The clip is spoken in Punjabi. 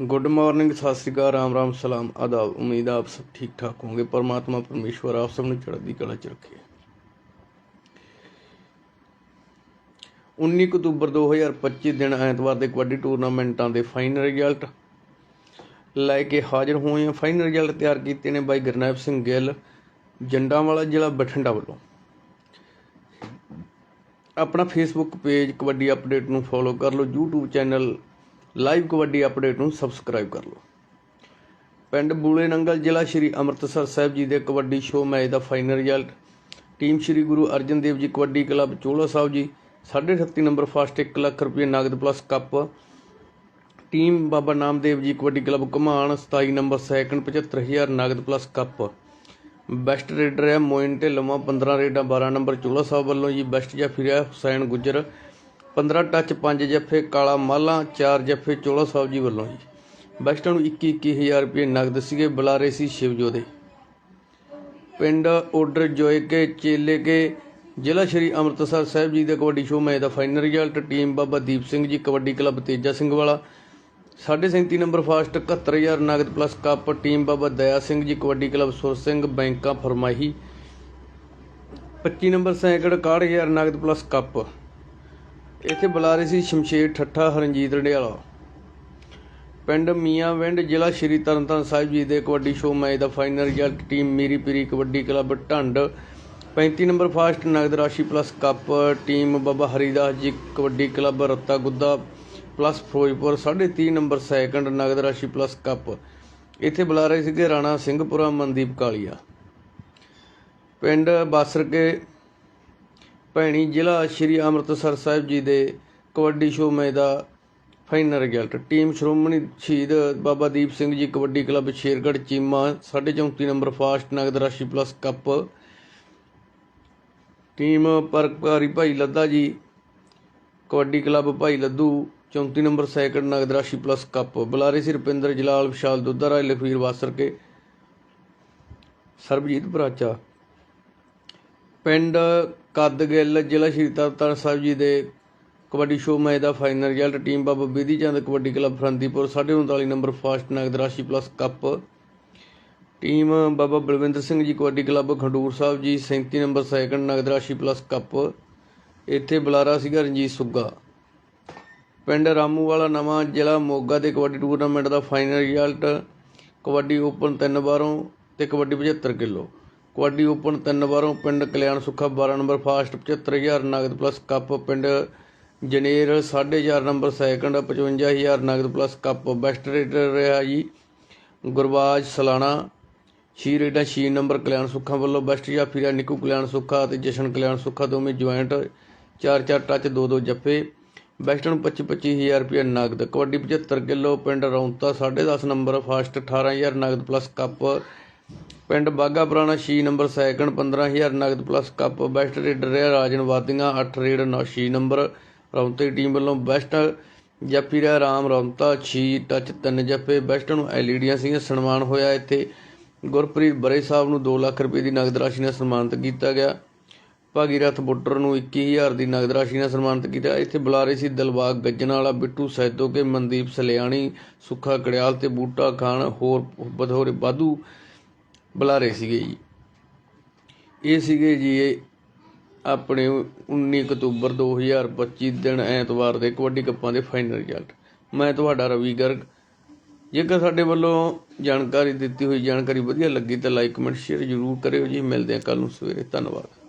ਗੁੱਡ ਮਾਰਨਿੰਗ ਸਤਿ ਸ੍ਰੀ ਅਕਾਲ, ਰਾਮ ਰਾਮ, ਸਲਾਮ, ਆਦਾਬ, ਉਮੀਦ ਆਪ ਸਭ ਠੀਕ ਠਾਕ ਹੋਵੋਗੇ, ਪਰਮਾਤਮਾ ਪਰਮੇਸ਼ਵਰ ਆਪ ਸਭ ਨੂੰ ਚੜ੍ਹਦੀ ਕਲਾ ਚ ਰੱਖੇ 19 ਅਕਤੂਬਰ 2025 ਦਿਨ ਐਤਵਾਰ ਦੇ ਕਬੱਡੀ ਟੂਰਨਾਮੈਂਟਾਂ ਦੇ ਫਾਈਨਲ ਰਿਜ਼ਲਟ ਲੈ ਕੇ ਹਾਜ਼ਰ ਹੋਏ ਹਾਂ। ਫਾਈਨਲ ਰਿਜ਼ਲਟ ਤਿਆਰ ਕੀਤੇ ਨੇ ਬਾਈ ਗੁਰਨੈਬ ਸਿੰਘ ਗਿੱਲ, ਜੰਡਾਂਵਾਲਾ ਜ਼ਿਲ੍ਹਾ ਬਠਿੰਡਾ ਵੱਲੋਂ। ਆਪਣਾ ਫੇਸਬੁੱਕ ਪੇਜ ਕਬੱਡੀ ਅਪਡੇਟ ਨੂੰ ਫੋਲੋ ਕਰ ਲਓ, YouTube channel live kabaddi update ਨੂੰ ਸਬਸਕ੍ਰਾਈਬ ਕਰ ਲਓ। ਪਿੰਡ ਬੂਲੇ ਨੰਗਲ ਜ਼ਿਲ੍ਹਾ ਸ਼੍ਰੀ ਅੰਮ੍ਰਿਤਸਰ ਸਾਹਿਬ ਜੀ ਦੇ ਕਬੱਡੀ ਸ਼ੋਅ ਮੈਚ ਦਾ final result. Team Shri Guru Arjan Dev ji kabaddi club Chola Sahib ji 38 number fast 1 lakh ਰੁਪਏ ਨਗਦ plus cup. Team Baba Namdev ji kabaddi club Ghaman 27 number second 75000 ਨਗਦ ਪਲੱਸ ਕੱਪ। ਬੈਸਟ ਰੇਡਰ ਹੈ ਮੋਇਨ ਢਿੱਲੋਂ 15 ਰੇਡਾਂ 12 ਨੰਬਰ ਚੋਲਾ ਸਾਹਿਬ ਵੱਲੋਂ ਜੀ, ਬੈਸਟ ਜਾਂ ਹੈ ਹੁਸੈਨ ਗੁੱਜਰ। 15 ਟੱਚ 5 ਜੱਫੇ, ਕਾਲਾ ਮਾਲਾ 4 ਜੱਫੇ ਚੋਲਾ ਸਾਹਿਬ ਜੀ ਵੱਲੋਂ ਜੀ। ਬੈਸਟਾਂ ਨੂੰ 21 21000 ਰੁਪਏ ਨਗਦ ਸੀਗੇ, ਬੁਲਾਰੇ ਸੀ ਸ਼ਿਵਜੋਦੇ ਪਿੰਡ ਆਰਡਰ ਜੋਏ ਕੇ, ਚੇਲੇ ਕੇ, ਜ਼ਿਲ੍ਹਾ ਸ਼੍ਰੀ ਅੰਮ੍ਰਿਤਸਰ ਸਾਹਿਬ ਜੀ ਦੇ ਕਬੱਡੀ ਸ਼ੋਅ ਮੈਚ ਦਾ final result, team Baba Deep Singh ji, kabaddi club Teja Singh ਵਾਲਾ। 37 ਨੰਬਰ ਫਾਸਟ 71000 ਨਗਦ ਪਲੱਸ ਕੱਪ, ਟੀਮ ਬਾਬਾ ਦਇਆ ਸਿੰਘ ਜੀ, ਕਬੱਡੀ ਕਲੱਬ ਸੁਰ ਸਿੰਘ, ਬੈਂਕਾਂ ਫਰਮਾਹੀ। 25 ਨੰਬਰ ਸੈਂਕੜ 61000 ਨਗਦ ਪਲੱਸ ਕੱਪ। ਇੱਥੇ ਬੁਲਾ ਰਹੇ ਸੀ ਸ਼ਮਸ਼ੇਰ ਠੱਠਾ, ਹਰਨਜੀਤ ਰੰਡਿਆਲਾ। ਪਿੰਡ ਮੀਆਂਵਿੰਡ, ਜ਼ਿਲ੍ਹਾ ਸ਼੍ਰੀ ਤਰਨਤਾਰਨ ਸਾਹਿਬ ਜੀ ਦੇ ਕਬੱਡੀ ਸ਼ੋਅ ਮੈਚ ਦਾ final result team Miri Piri kabaddi club Dhand. 35 number first, ਨਗਦ ਰਾਸ਼ੀ plus cup team Baba Haridas ji kabaddi club, Ratta Gudda plus Firozpur 30 number second ਨਗਦ ਰਾਸ਼ੀ ਪਲੱਸ ਕੱਪ ਇੱਥੇ ਬੁਲਾ ਰਹੇ ਸੀਗੇ ਰਾਣਾ ਸਿੰਘਪੁਰਾ, ਮਨਦੀਪ ਕਾਲੀਆ। ਪਿੰਡ ਬਾਸਰਕੇ ਭੈਣੀ ਜ਼ਿਲ੍ਹਾ ਸ਼੍ਰੀ ਅੰਮ੍ਰਿਤਸਰ ਸਾਹਿਬ ਜੀ ਦੇ ਕਬੱਡੀ ਸ਼ੋਅ ਮੈਚ ਦਾ final result team Shiromani Shaheed Baba Deep Singh ji kabaddi club Shergarh Cheema 34 number first ਨਗਦ ਰਾਸ਼ੀ ਪਲੱਸ ਕੱਪ ਟੀਮ ਪਰਪਾਰੀ ਭਾਈ ਲੱਦਾ ਜੀ, ਕਬੱਡੀ ਕਲੱਬ ਭਾਈ ਲੱਦੂ 34 ਨੰਬਰ ਸੈਕੰਡ ਨਗਦ ਰਾਸ਼ੀ ਪਲੱਸ ਕੱਪ ਬੁਲਾਰੇ ਸੀ ਰੁਪਿੰਦਰ ਜਲਾਲ, ਵਿਸ਼ਾਲ ਦੁੱਧਾ ਰਾਏ, ਲਖਵੀਰ ਵਾਸਰ ਕੇ ਸਰਬਜੀਤ ਬਰਾਚਾ ਪਿੰਡ ਕੱਦਗਿੱਲ ਜ਼ਿਲ੍ਹਾ ਸ਼੍ਰੀ ਤਰਨਤਾਰਨ ਸਾਹਿਬ ਜੀ ਦੇ ਕਬੱਡੀ ਸ਼ੋਅ ਮੈਚ ਦਾ final result team Baba Bidhi Chand kabaddi club Farandipur 39 number first ਨਗਦ ਰਾਸ਼ੀ plus cup team Baba Balwinder Singh ji kabaddi club Khandur Sahib ji 37 number second ਨਗਦ ਰਾਸ਼ੀ ਪਲੱਸ ਕੱਪ ਇੱਥੇ ਬੁਲਾਰਾ ਸੀਗਾ ਰਣਜੀਤ ਸੁੱਗਾ। ਪਿੰਡ ਰਾਮੂਵਾਲਾ ਨਵਾਂ ਜ਼ਿਲ੍ਹਾ ਮੋਗਾ ਦੇ ਕਬੱਡੀ ਟੂਰਨਾਮੈਂਟ ਦਾ ਫਾਈਨਲ ਰਿਜ਼ਲਟ ਕਬੱਡੀ ਓਪਨ ਤਿੰਨ ਵਾਰੋਂ ਤੇ ਕਬੱਡੀ 75 ਕਿਲੋ। ਕਬੱਡੀ ਓਪਨ ਤਿੰਨ ਵਾਰੋਂ ਪਿੰਡ ਕਲਿਆਣ ਸੁੱਖਾ 12 ਨੰਬਰ ਫਾਸਟ 75000 ਨਗਦ ਪਲੱਸ ਕੱਪ ਪਿੰਡ ਜਨੇਰ 4.5 ਨੰਬਰ ਸੈਕੰਡ 55000 ਨਗਦ ਪਲੱਸ ਕੱਪ। ਬੈਸਟ ਰੇਡਰ ਰਿਹਾ ਜੀ ਗੁਰਬਾਜ ਸਲਾਣਾ। ਛੇ ਰੇਟਾਂ ਛੇ ਨੰਬਰ ਕਲਿਆਣ ਸੁੱਖਾ ਵੱਲੋਂ ਬੈਸਟ ਜਾਫੀ ਰਿਹਾ ਨਿੱਕੂ ਕਲਿਆਣ ਸੁੱਖਾ ਅਤੇ ਜਸ਼ਨ ਕਲਿਆਣ ਸੁੱਖਾ ਦੋਵੇਂ ਜੁਆਇੰਟ 4-4 ਟੱਚ 2-2 ਜੱਫੇ। ਬੈਸਟ ਨੂੰ 25-25000 ਰੁਪਏ ਨਗਦ। ਕਬੱਡੀ 75 ਕਿਲੋ ਪਿੰਡ ਰੌਂਤਾ 10.5 ਨੰਬਰ ਫਾਸਟ 18000 ਨਗਦ ਪਲੱਸ ਕੱਪ। ਪਿੰਡ ਬਾਗਾ ਪੁਰਾਣਾ 6 ਨੰਬਰ ਸੈਕੰਡ 15000 ਨਗਦ ਪਲੱਸ ਕੱਪ ਬੈਸਟ ਰੇਡਰ ਰਿਹਾ ਰਾਜਨ ਵਾਦੀਆਂ 8 ਰੇਡ 9 6 ਨੰਬਰ। ਰੌਂਤੇ ਟੀਮ ਵੱਲੋਂ ਬੈਸਟ ਜੱਫੀ ਰਿਹਾ ਰਾਮ ਰੌਂਤਾ 6 ਟੱਚ 3 ਜੱਫੇ। ਬੈਸਟ ਨੂੰ ਐਲਈਡੀਆਂ ਸੀਗੀਆਂ, ਸਨਮਾਨ ਹੋਇਆ ਇੱਥੇ। ਗੁਰਪ੍ਰੀਤ ਬਰੇ ਸਾਹਿਬ ਨੂੰ 2 ਲੱਖ ਰੁਪਏ ਦੀ ਨਗਦ ਰਾਸ਼ੀ ਨਾਲ ਸਨਮਾਨਿਤ ਕੀਤਾ ਗਿਆ। ਭਾਗੀਰਥ ਬੁੱਟਰ ਨੂੰ 21000 ਦੀ ਨਗਦ ਰਾਸ਼ੀ ਨਾਲ ਸਨਮਾਨਿਤ ਕੀਤਾ। ਇੱਥੇ ਬੁਲਾਰੇ ਸੀ ਦਿਲਬਾਗ ਗੱਜਣ ਵਾਲਾ ਬਿੱਟੂ ਸੈਦੋ ਮਨਦੀਪ ਸਲਿਆਣੀ, ਸੁੱਖਾ ਕੜਿਆਲ ਤੇ ਬੂਟਾ ਖਾਨ, ਹੋਰ ਬਧੋਰੇ ਬਾਦੂ ਬੁਲਾਰੇ ਸੀਗੇ ਜੀ। ਇਹ ਸੀਗੇ ਜੀ ਇਹ ਆਪਣੇ 19 ਅਕਤੂਬਰ 2025 ਦਿਨ ਐਤਵਾਰ ਦੇ ਕਬੱਡੀ ਕੱਪਾਂ ਦੇ ਫਾਈਨਲ ਰਿਜ਼ਲਟ ਮੈਂ ਤੁਹਾਡਾ ਰਵੀ ਗਰਗ। ਜੇਕਰ ਸਾਡੇ ਵੱਲੋਂ ਜਾਣਕਾਰੀ ਦਿੱਤੀ ਹੋਈ ਜਾਣਕਾਰੀ ਵਧੀਆ ਲੱਗੀ ਤਾਂ ਲਾਈਕ ਕਮੈਂਟ ਸ਼ੇਅਰ ਜ਼ਰੂਰ ਕਰਿਓ ਜੀ। ਮਿਲਦੇ ਹਾਂ ਕੱਲ ਨੂੰ ਸਵੇਰੇ। ਧੰਨਵਾਦ।